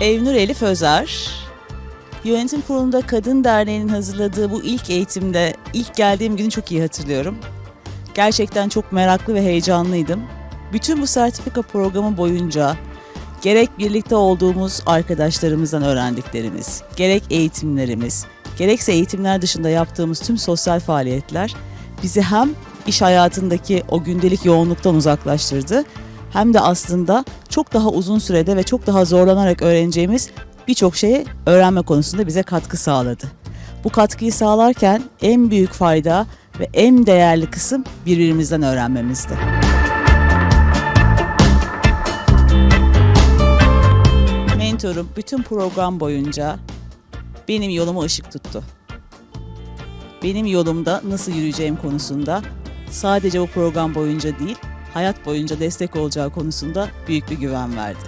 Evnur Elif Özer. Yönetim Kurulu'nda Kadın Derneği'nin hazırladığı bu ilk eğitimde ilk geldiğim günü çok iyi hatırlıyorum. Gerçekten çok meraklı ve heyecanlıydım. Bütün bu sertifika programı boyunca gerek birlikte olduğumuz arkadaşlarımızdan öğrendiklerimiz, gerek eğitimlerimiz, gerekse eğitimler dışında yaptığımız tüm sosyal faaliyetler bizi hem iş hayatındaki o gündelik yoğunluktan uzaklaştırdı hem de aslında çok daha uzun sürede ve çok daha zorlanarak öğreneceğimiz birçok şeyi öğrenme konusunda bize katkı sağladı. Bu katkıyı sağlarken en büyük fayda ve en değerli kısım birbirimizden öğrenmemizdi. Mentorum bütün program boyunca benim yoluma ışık tuttu. Benim yolumda nasıl yürüyeceğim konusunda sadece bu program boyunca değil, hayat boyunca destek olacağı konusunda büyük bir güven verdi.